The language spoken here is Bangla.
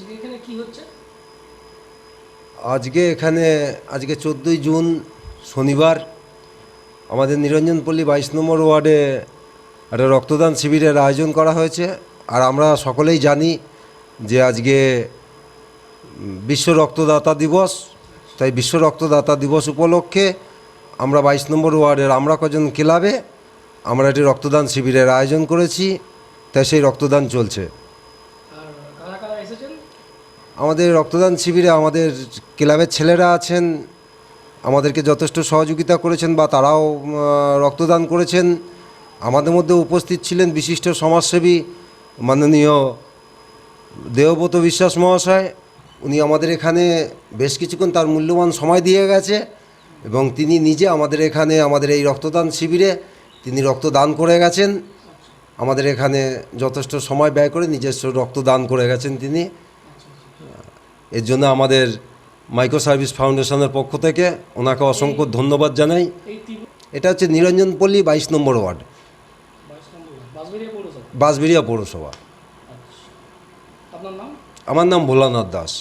আজকে এখানে কি হচ্ছে? আজকে এখানে, আজকে চোদ্দোই জুন, শনিবার, আমাদের নিরঞ্জনপল্লী বাইশ নম্বর ওয়ার্ডে একটা রক্তদান শিবিরের আয়োজন করা হয়েছে। আর আমরা সকলেই জানি যে আজকে বিশ্ব রক্তদাতা দিবস, তাই বিশ্ব রক্তদাতা দিবস উপলক্ষে আমরা বাইশ নম্বর ওয়ার্ডের আমরা কজন ক্লাবে আমরা একটি রক্তদান শিবিরের আয়োজন করেছি, তাই সেই রক্তদান চলছে আর কারা কারা এসেছেন আমাদের রক্তদান শিবিরে আমাদের ক্লাবের ছেলেরা আছেন, আমাদেরকে যথেষ্ট সহযোগিতা করেছেন বা তারাও রক্তদান করেছেন। আমাদের মধ্যে উপস্থিত ছিলেন বিশিষ্ট সমাজসেবী মাননীয় দেবব্রত বিশ্বাস মহাশয়। উনি আমাদের এখানে বেশ কিছুক্ষণ তার মূল্যবান সময় দিয়ে গেছে এবং তিনি নিজে আমাদের এখানে, আমাদের এই রক্তদান শিবিরে তিনি রক্তদান করে গেছেন। আমাদের এখানে যথেষ্ট সময় ব্যয় করে নিজস্ব রক্তদান করে গেছেন তিনি। এর জন্য আমাদের মাইক্রো সার্ভিস ফাউন্ডেশনের পক্ষ থেকে ওনাকে অসংখ্য ধন্যবাদ জানাই। এটা হচ্ছে নিরঞ্জনপল্লী বাইশ নম্বর ওয়ার্ড। বাঁশবেড়িয়া পৌরসভা? আমার নাম ভোলানাথ দাস।